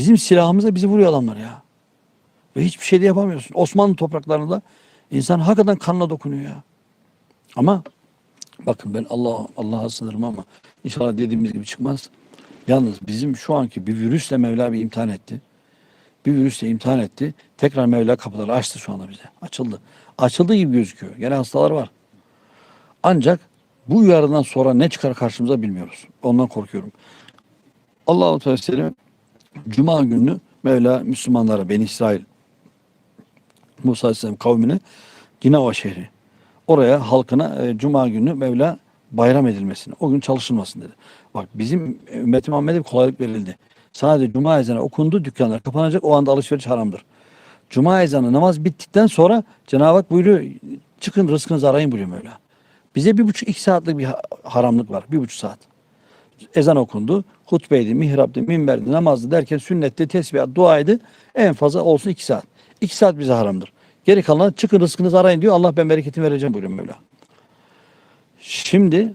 Bizim silahımıza bizi vuruyor adamlar ya. Ve hiçbir şey de yapamıyorsun. Osmanlı topraklarında insan hakikaten kanına dokunuyor ya. Ama bakın ben Allah Allah'a sınırım ama inşallah dediğimiz gibi çıkmaz. Yalnız bizim şu anki bir virüsle Mevla bir imtihan etti. Bir virüsle imtihan etti. Tekrar Mevla kapıları açtı şu anda bize. Açıldı. Açıldı gibi gözüküyor. Gene hastalar var. Ancak bu uyarıdan sonra ne çıkar karşımıza bilmiyoruz. Ondan korkuyorum. Allahu Teala Cuma günü Mevla Müslümanlara, Beni İsrail, Musa Aleyhisselam kavmine Ginava şehri. Oraya halkına e, Cuma günü Mevla bayram edilmesini, o gün çalışılmasın dedi. Bak bizim ümmeti Muhammed'e kolaylık verildi. Sadece Cuma ezanı okundu, dükkanlar kapanacak, o anda alışveriş haramdır. Cuma ezanı namaz bittikten sonra Cenab-ı Hak buyuruyor, çıkın rızkınızı arayın buyuruyor Mevla. Bize bir buçuk iki saatlik bir ha- haramlık var, bir buçuk saat. Ezan okundu, hutbeydi, mihraptı, minberdi, namazdı derken sünnette, tesbihat, duaydı. En fazla olsun iki saat. İki saat bize haramdır. Geri kalan çıkın rızkınızı arayın diyor. Allah ben bereketini vereceğim buyuruyor Mevla. Şimdi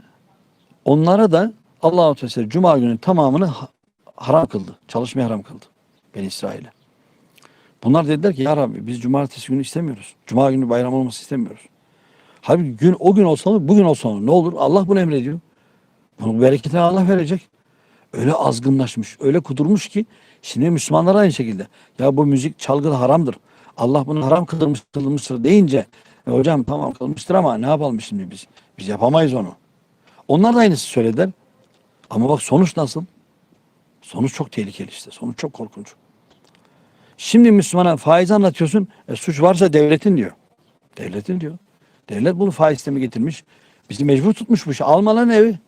onlara da Allah-u Teala Cuma günün tamamını ha- haram kıldı. Çalışmayı haram kıldı. Ben İsrail'e. Bunlar dediler ki ya Rabbi biz cumartesi günü istemiyoruz. Cuma günü bayram olması istemiyoruz. Halbuki gün o gün olsa mı bugün olsa mı ne olur Allah bunu emrediyor. Bunun bereketini Allah verecek. Öyle azgınlaşmış, öyle kudurmuş ki şimdi Müslümanlar aynı şekilde. Ya bu müzik çalgı da haramdır. Allah bunu haram kılmış, kılmıştır deyince "E hocam tamam kılmıştır ama ne yapalım şimdi biz? Biz yapamayız onu. Onlar da aynısı söylediler. Ama bak sonuç nasıl? Sonuç çok tehlikeli işte. Sonuç çok korkunç. Şimdi Müslümana faiz anlatıyorsun. E, suç varsa devletin diyor. Devletin diyor. Devlet bunu faiz sistemi getirmiş. Bizi mecbur tutmuş bu iş. Alma evi.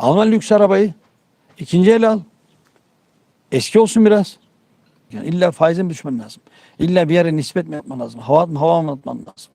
Alma lüks arabayı. İkinci el al. Eski olsun biraz. Yani illa faize mi düşman lazım? İlla bir yere nispet mi yapman lazım? Hava mı hava mı atman lazım?